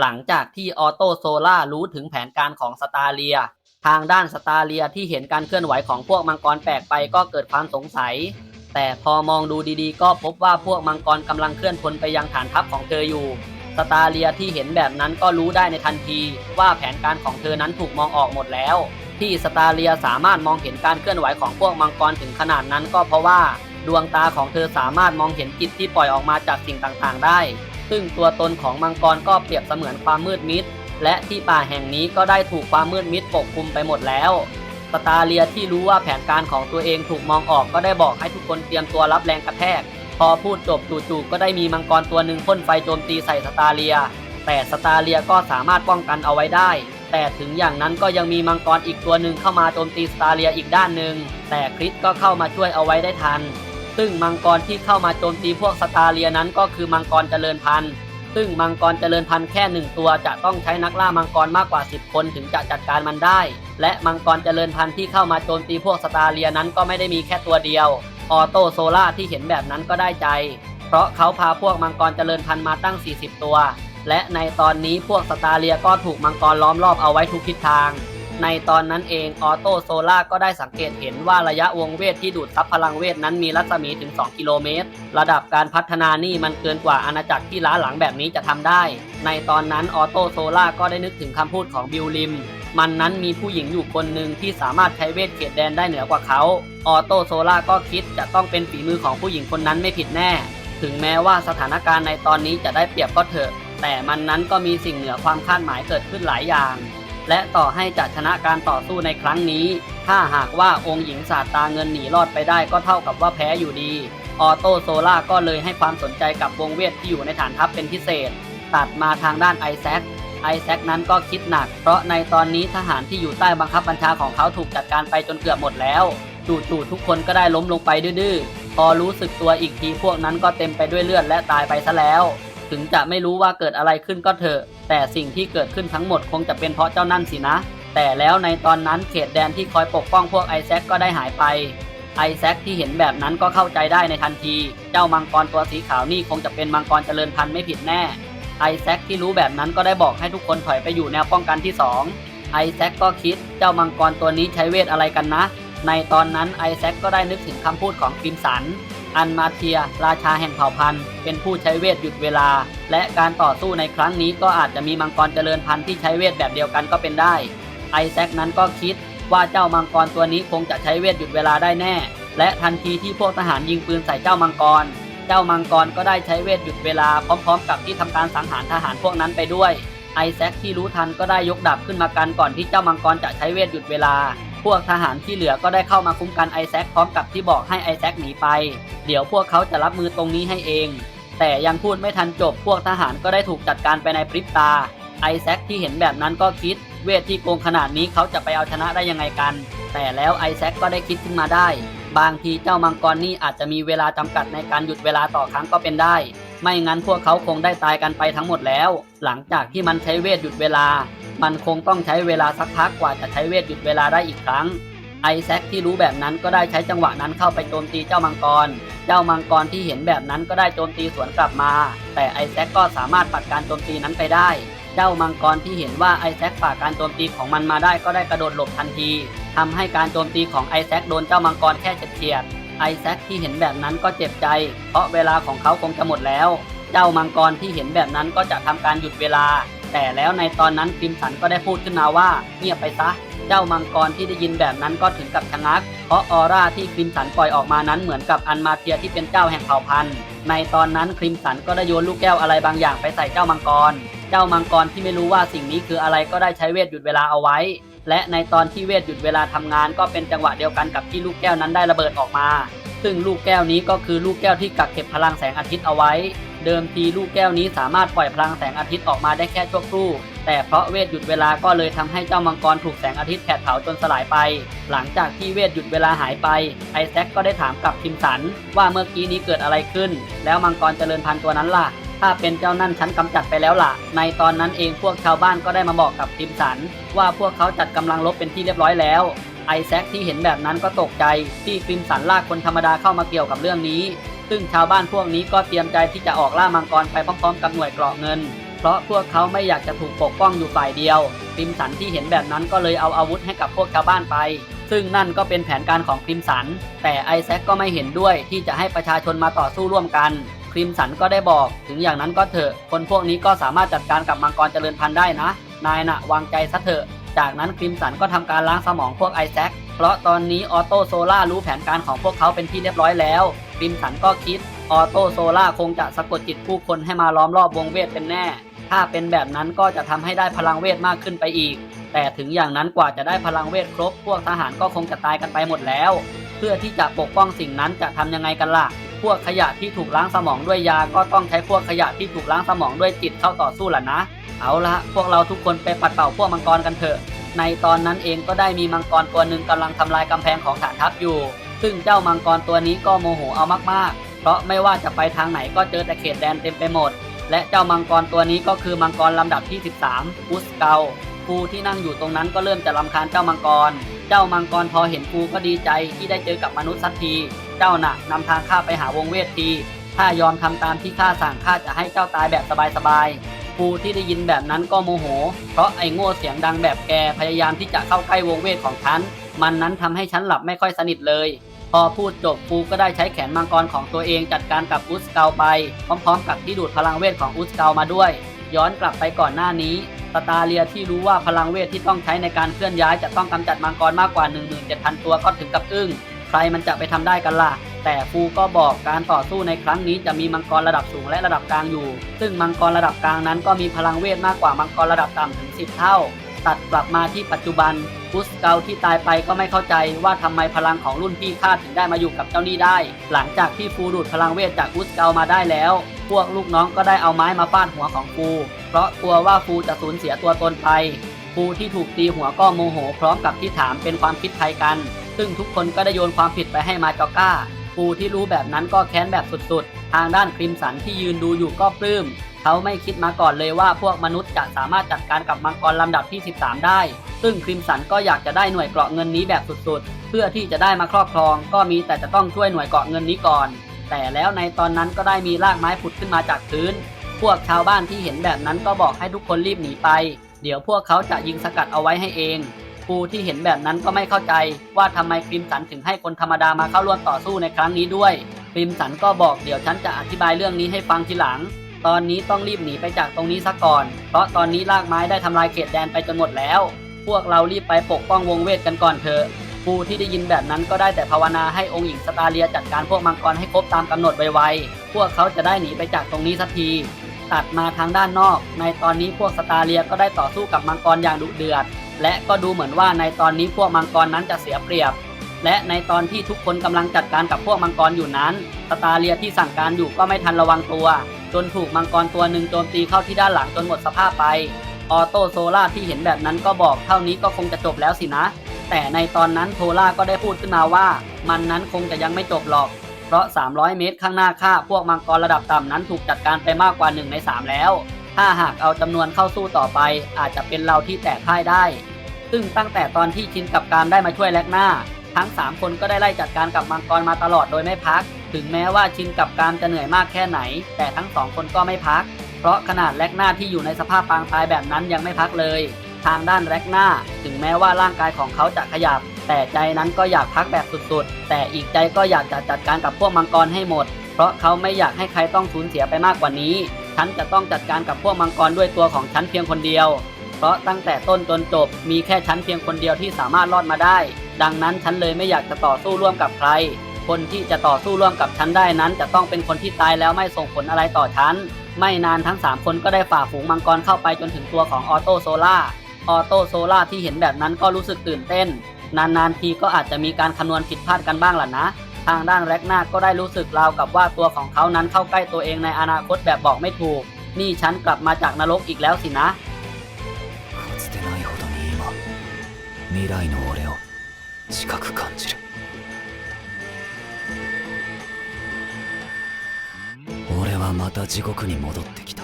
หลังจากที่ออโตโซล่ารู้ถึงแผนการของสตาเลีย ทางด้านสตาเลียที่เห็นการเคลื่อนไหวของพวกมังกรแปลกไปก็เกิดความสงสัย แต่พอมองดูดีๆ ก็พบว่าพวกมังกรกำลังเคลื่อนพลไปยังฐานทัพของเธออยู่ สตาเลียที่เห็นแบบนั้นก็รู้ได้ในทันที ว่าแผนการของเธอนั้นถูกมองออกหมดแล้ว ที่สตาเลียสามารถมองเห็นการเคลื่อนไหวของพวกมังกรถึงขนาดนั้นก็เพราะว่า ดวงตาของเธอสามารถมองเห็นจิตที่ปล่อยออกมาจากสิ่งต่างๆ ได้ ซึ่งตัวตนของมังกรก็เปรียบเสมือนความมืดมิด และที่ป่าแห่งนี้ก็ได้ถูกความมืดมิดปกคลุมไปหมดแล้วสตาเลียที่รู้ว่าแผนการของตัวเองถูกมองออกก็ได้บอกให้ทุกคนเตรียมตัวรับแรงกระแทก พอพูดจบจู่ๆก็ได้มีมังกรตัวหนึ่งพ่นไฟโจมตีใส่สตาเลีย แต่สตาเลียก็สามารถป้องกันเอาไว้ได้ แต่ถึงอย่างนั้นก็ยังมีมังกรอีกตัวหนึ่งเข้ามาโจมตีสตาเลียอีกด้านหนึ่งแต่คริสก็เข้ามาช่วยเอาไว้ได้ทัน ซึ่งมังกรที่เข้ามาโจมตีพวกสตาเลียนั้นก็คือมังกรเจริญพันธุ์ ซึ่งมังกรเจริญพันธุ์แค่หนึ่งตัวจะต้องใช้นักล่ามังกรมากกว่า 10 คนถึงจะจัดการมันได้ และมังกรเจริญพันธุ์ที่เข้ามาโจมตีพวกสตาเลียนั้นก็ไม่ได้มีแค่ตัวเดียว ออโตโซล่าที่เห็นแบบนั้นก็ได้ใจ เพราะเขาพาพวกมังกรเจริญพันธุ์มาตั้ง 40 ตัว และในตอนนี้พวกสตาเลียก็ถูกมังกรล้อมรอบเอาไว้ทุกทิศทาง ในตอนนั้นเองออโตโซล่าก็ได้สังเกตเห็นว่าระยะวงเวทที่ดูดซับพลังเวทนั้นมีรัศมีถึง 2 กิโลเมตร ระดับการพัฒนานี่มันเกินกว่าอาณาจักรที่ล้าหลังแบบนี้จะทำได้ ในตอนนั้นออโตโซล่าก็ได้นึกถึงคำพูดของบิลลิม มันนั้นมีผู้หญิงอยู่คนหนึ่งที่สามารถใช้เวทเขตแดนได้เหนือกว่าเขาออโตโซล่าก็คิดจะต้องเป็นฝีมือของผู้หญิงคนนั้นไม่ผิดแน่ ถึงแม้ว่าสถานการณ์ในตอนนี้จะได้เปรียบก็เถอะ แต่มันนั้นก็มีสิ่งเหนือความคาดหมายเกิดขึ้นหลายอย่าง และต่อให้จะชนะการต่อสู้ในครั้งนี้ ถ้าหากว่าองค์หญิงสาสตาเงินหนีรอดไปได้ก็เท่ากับว่าแพ้อยู่ดี ออโตโซล่าก็เลยให้ความสนใจกับวงเวทที่อยู่ในฐานทัพเป็นพิเศษ ตัดมาทางด้านไอแซคไอแซคนั้นก็คิดหนัก เพราะในตอนนี้ทหารที่อยู่ใต้บังคับบัญชาของเขาถูกจัดการไปจนเกือบหมดแล้วจู่ๆทุกคนก็ได้ล้มลงไปดื้อๆพอรู้สึกตัวอีกทีพวกนั้นก็เต็มไปด้วยเลือดและตายไปซะแล้ว ถึงจะไม่รู้ว่าเกิดอะไรขึ้นก็เถอะ แต่สิ่งที่เกิดขึ้นทั้งหมดคงจะเป็นเพราะเจ้านั่นสินะ แต่แล้วในตอนนั้นเขตแดนที่คอยปกป้องพวกไอแซคก็ได้หายไปไอแซคที่เห็นแบบนั้นก็เข้าใจได้ในทันที เจ้ามังกรตัวสีขาวนี่คงจะเป็นมังกรเจริญพันธุ์ไม่ผิดแน่ ไอแซคที่รู้แบบนั้นก็ได้บอกให้ทุกคนถอยไปอยู่แนวป้องกันที่ 2 ไอแซคก็คิดเจ้ามังกรตัวนี้ใช้เวทอะไรกันนะ ในตอนนั้นไอแซคก็ได้นึกถึงคำพูดของคริมสัน อันมาเทีย ราชาแห่งเผ่าพันธุ์ เป็นผู้ใช้เวทหยุดเวลา และการต่อสู้ในครั้งนี้ก็อาจจะมีมังกรเจริญพันธุ์ที่ใช้เวทแบบเดียวกันก็เป็นได้ ไอแซคนั้นก็คิดว่าเจ้ามังกรตัวนี้คงจะใช้เวทหยุดเวลาได้แน่ และทันทีที่พวกทหารยิงปืนใส่เจ้ามังกร เจ้ามังกรก็ได้ใช้เวทหยุดเวลาพร้อม ๆ กับที่ทำการสังหารทหารพวกนั้นไปด้วย ไอแซคที่รู้ทันก็ได้ยกดาบขึ้นมากันก่อนที่เจ้ามังกรจะใช้เวทหยุดเวลา พวกทหารที่เหลือก็ได้เข้ามาคุ้มกันไอแซคพร้อมกับที่บอกให้ไอแซคหนีไป เดี๋ยวพวกเขาจะรับมือตรงนี้ให้เอง แต่ยังพูดไม่ทันจบพวกทหารก็ได้ถูกจัดการไปในพริบตา ไอแซคที่เห็นแบบนั้นก็คิด เวทที่โกงขนาดนี้เขาจะไปเอาชนะได้ยังไงกัน แต่แล้วไอแซคก็ได้คิดขึ้นมาได้ บางทีเจ้ามังกรนี่อาจจะมีเวลาจำกัดในการหยุดเวลาต่อครั้งก็เป็นได้ ไม่งั้นพวกเขาคงได้ตายกันไปทั้งหมดแล้ว หลังจากที่มันใช้เวทหยุดเวลา มันคงต้องใช้เวลาสักพักกว่าจะใช้เวทหยุดเวลาได้อีกครั้ง ไอแซคที่รู้แบบนั้นก็ได้ใช้จังหวะนั้นเข้าไปโจมตีเจ้ามังกร เจ้ามังกรที่เห็นแบบนั้นก็ได้โจมตีสวนกลับมา แต่ไอแซคก็สามารถปัดการโจมตีนั้นไปได้ เจ้ามังกรที่เห็นว่าไอแซคฝ่าการโจมตีของมันมาได้ก็ได้กระโดดหลบทันทีทำให้การโจมตีของไอแซคโดนเจ้ามังกรแค่เฉียดไอแซคที่เห็นแบบนั้นก็เจ็บใจ เพราะเวลาของเขาคงจะหมดแล้ว เจ้ามังกรที่เห็นแบบนั้นก็จะทำการหยุดเวลา แต่แล้วในตอนนั้นคริมสันก็ได้พูดขึ้นมาว่าเงียบไปซะ เจ้ามังกรที่ได้ยินแบบนั้นก็ถึงกับชะงัก เพราะออร่าที่คริมสันปล่อยออกมานั้นเหมือนกับอันมาเทียที่เป็นเจ้าแห่งเผ่าพันธุ์ในตอนนั้นคริมสันก็ได้โยนลูกแก้วอะไรบางอย่างไปใส่เจ้ามังกร เจ้ามังกรที่ไม่รู้ว่าสิ่งนี้คืออะไรก็ได้ใช้เวทหยุดเวลาเอาไว้ และในตอนที่เวทหยุดเวลาทำงานก็เป็นจังหวะเดียวกันกับที่ลูกแก้วนั้นได้ระเบิดออกมา ซึ่งลูกแก้วนี้ก็คือลูกแก้วที่กักเก็บพลังแสงอาทิตย์เอาไว้ เดิมทีลูกแก้วนี้สามารถปล่อยพลังแสงอาทิตย์ออกมาได้แค่ชั่วครู่ แต่เพราะเวทหยุดเวลาก็เลยทำให้เจ้ามังกรถูกแสงอาทิตย์แผดเผาจนสลายไป หลังจากที่เวทหยุดเวลาหายไป ไอแซคก็ได้ถามกับคิมสัน ว่าเมื่อกี้นี้เกิดอะไรขึ้น แล้วมังกรเจริญพันธุ์ตัวนั้นล่ะถ้าเป็นเจ้านั่นฉันกำจัดไปแล้วล่ะ ในตอนนั้นเองพวกชาวบ้านก็ได้มาบอกกับคิมสัน ว่าพวกเขาจัดกำลังรบเป็นที่เรียบร้อยแล้วไอแซคที่เห็นแบบนั้นก็ตกใจที่คิมสันลากคนธรรมดาเข้ามาเกี่ยวกับเรื่องนี้ ซึ่งชาวบ้านพวกนี้ก็เตรียมใจที่จะออกล่ามังกรไปพร้อมๆ กับหน่วยเกราะเงิน เพราะพวกเขาไม่อยากจะถูกปกป้องอยู่ฝ่ายเดียวคริมสันที่เห็นแบบนั้นก็เลยเอาอาวุธให้กับพวกชาวบ้านไป ซึ่งนั่นก็เป็นแผนการของคริมสัน แต่ไอแซคก็ไม่เห็นด้วยที่จะให้ประชาชนมาต่อสู้ร่วมกัน คริมสันก็ได้บอก ถึงอย่างนั้นก็เถอะ คนพวกนี้ก็สามารถจัดการกับมังกรเจริญพันธุ์ได้นะ นายน่ะวางใจซะเถอะ จากนั้นคริมสันก็ทำการล้างสมองพวกไอแซคเพราะตอนนี้ออโตโซล่ารู้แผนการของพวกเขาเป็นที่เรียบร้อยแล้ว ริมสันก็คิด ออโต้โซล่าคงจะสะกดจิตผู้คนให้มาล้อมรอบวงเวทเป็นแน่ ถ้าเป็นแบบนั้นก็จะทำให้ได้พลังเวทมากขึ้นไปอีก แต่ถึงอย่างนั้นกว่าจะได้พลังเวทครบ พวกทหารก็คงจะตายกันไปหมดแล้ว เพื่อที่จะปกป้องสิ่งนั้นจะทำยังไงกันล่ะ พวกขยะที่ถูกล้างสมองด้วยยา ก็ต้องใช้พวกขยะที่ถูกล้างสมองด้วยจิตเข้าต่อสู้ล่ะนะ เอาละพวกเราทุกคนไปปัดเป่าพวกมังกรกันเถอะ ในตอนนั้นเองก็ได้มีมังกรตัวหนึ่งกำลังทำลายกำแพงของฐานทัพอยู่ ซึ่งเจ้ามังกรตัวนี้ก็โมโหเอามากๆ เพราะไม่ว่าจะไปทางไหนก็เจอแต่เขตแดนเต็มไปหมด และเจ้ามังกรตัวนี้ก็คือมังกรลำดับที่ 13อุสเกาฟูที่นั่งอยู่ตรงนั้นก็เริ่มจะรำคาญเจ้ามังกร เจ้ามังกรพอเห็นฟูก็ดีใจที่ได้เจอกับมนุษย์สักที เจ้าน่ะนำทางข้าไปหาวงเวทที ถ้ายอมทำตามที่ข้าสั่งข้าจะให้เจ้าตายแบบสบายๆฟูที่ได้ยินแบบนั้นก็โมโห เพราะไอ้โง่เสียงดังแบบแกพยายามที่จะเข้าใกล้วงเวทของฉัน มันนั้นทำให้ฉันหลับไม่ค่อยสนิทเลย พอพูดจบฟูก็ได้ใช้แขนมังกรของตัวเองจัดการกับอุสเกาไป พร้อมๆ กับที่ดูดพลังเวทของอุสเกามาด้วย ย้อนกลับไปก่อนหน้านี้สตาเลียที่รู้ว่าพลังเวทที่ต้องใช้ในการเคลื่อนย้ายจะต้องกำจัดมังกรมากกว่า 17,000 ตัวก็ถึงกับอึ้งใครมันจะไปทำได้กันล่ะแต่ฟูก็บอกการต่อสู้ในครั้งนี้จะมีมังกรระดับสูงและระดับกลางอยู่ ซึ่งมังกรระดับกลางนั้นก็มีพลังเวทมากกว่ามังกรระดับต่ำถึง 10 เท่า ตัดกลับมาที่ปัจจุบันอุสเกาที่ตายไปก็ไม่เข้าใจว่าทำไมพลังของรุ่นพี่ข้าถึงได้มาอยู่กับเจ้านี่ได้ หลังจากที่ฟูดูดพลังเวทจากอุสเกามาได้แล้ว พวกลูกน้องก็ได้เอาไม้มาฟาดหัวของฟู เพราะกลัวว่าฟูจะสูญเสียตัวตนไปฟูที่ถูกตีหัวก็โมโห พร้อมกับที่ถามเป็นความคิดไทยกัน ซึ่งทุกคนก็ได้โยนความผิดไปให้มาจอก้าฟูที่รู้แบบนั้นก็แค้นแบบสุดๆ ทางด้านคริมสันที่ยืนดูอยู่ก็ปลื้ม เขาไม่คิดมาก่อนเลยว่าพวกมนุษย์จะสามารถจัดการกับมังกรลำดับที่ 13 ได้ ซึ่งคริมสันก็อยากจะได้หน่วยเกราะเงินนี้แบบสุดๆ เพื่อที่จะได้มาครอบครอง ก็มีแต่จะต้องช่วยหน่วยเกราะเงินนี้ก่อน แต่แล้วในตอนนั้นก็ได้มีรากไม้ผุดขึ้นมาจากพื้น พวกชาวบ้านที่เห็นแบบนั้นก็บอกให้ทุกคนรีบหนีไป เดี๋ยวพวกเขาจะยิงสกัดเอาไว้ให้เองฟูที่เห็นแบบนั้นก็ไม่เข้าใจ ว่าทำไมคริมสันถึงให้คนธรรมดามาเข้าร่วมต่อสู้ในครั้งนี้ด้วยคริมสันก็บอกเดี๋ยวฉันจะอธิบายเรื่องนี้ให้ฟังทีหลัง ตอนนี้ต้องรีบหนีไปจากตรงนี้ซะก่อน เพราะตอนนี้รากไม้ได้ทำลายเขตแดนไปจนหมดแล้ว พวกเรารีบไปปกป้องวงเวทกันก่อนเถอะฟูที่ได้ยินแบบนั้นก็ได้แต่ภาวนาให้องค์หญิงสตาเลียจัดการพวกมังกรให้ครบตามกำหนดไวๆ พวกเขาจะได้หนีไปจากตรงนี้สักที ตัดมาทางด้านนอก ในตอนนี้พวกสตาเลียก็ได้ต่อสู้กับมังกรอย่างดุเดือด และก็ดูเหมือนว่าในตอนนี้พวกมังกรนั้นจะเสียเปรียบ และในตอนที่ทุกคนกำลังจัดการกับพวกมังกรอยู่นั้น สตาเลียที่สั่งการอยู่ก็ไม่ทันระวังตัว จนถูกมังกรตัวหนึ่งโจมตีเข้าที่ด้านหลังจนหมดสภาพไปออโต้โซล่าที่เห็นแบบนั้นก็บอกเท่านี้ก็คงจะจบแล้วสินะ แต่ในตอนนั้นโทล่าก็ได้พูดขึ้นมาว่า มันนั้นคงจะยังไม่จบหรอก เพราะ 300 เมตรข้างหน้าข้าพวกมังกรระดับต่ำนั้นถูกจัดการไปมากกว่า1ใน3 แล้ว ถ้าหากเอาจำนวนเข้าสู้ต่อไป อาจจะเป็นเราที่แตกพ่ายได้ ซึ่งตั้งแต่ตอนที่ชินกับการได้มาช่วยแลกหน้า ทั้ง 3 คนก็ได้ไล่จัดการกับมังกรมาตลอดโดยไม่พัก ถึงแม้ว่าชินกับการจะเหนื่อยมากแค่ไหน แต่ทั้งสองคนก็ไม่พัก เพราะขนาดแลกหน้าที่อยู่ในสภาพปางตายแบบนั้นยังไม่พักเลย ทางด้านแร็กหน้า ถึงแม้ว่าร่างกายของเขาจะขยับ แต่ใจนั้นก็อยากพักแบบสุดๆ แต่อีกใจก็อยากจะจัดการกับพวกมังกรให้หมด เพราะเขาไม่อยากให้ใครต้องสูญเสียไปมากกว่านี้ ฉันจะต้องจัดการกับพวกมังกรด้วยตัวของฉันเพียงคนเดียว เพราะตั้งแต่ต้นจนจบมีแค่ฉันเพียงคนเดียวที่สามารถรอดมาได้ ดังนั้นฉันเลยไม่อยากจะต่อสู้ร่วมกับใคร คนที่จะต่อสู้ร่วมกับฉันได้นั้น จะต้องเป็นคนที่ตายแล้วไม่ส่งผลอะไรต่อฉัน ไม่นานทั้ง 3 คนก็ได้ฝ่าฝูงมังกรเข้าไปจนถึงตัวของออโต้โซล่า ออโต้โซล่าที่เห็นแบบนั้นก็รู้สึกตื่นเต้น นานๆทีก็อาจจะมีการคำนวณผิดพลาดกันบ้างล่ะนะ ทางด้านแร็กนาก็ได้รู้สึกราวกับว่าตัวของเขานั้นเข้าใกล้ตัวเองในอนาคตแบบบอกไม่ถูก นี่ฉันกลับมาจากนรกอีกแล้วสินะ かつてないほどに今未来の俺を 近く感じる。俺はまた地獄に戻ってきた。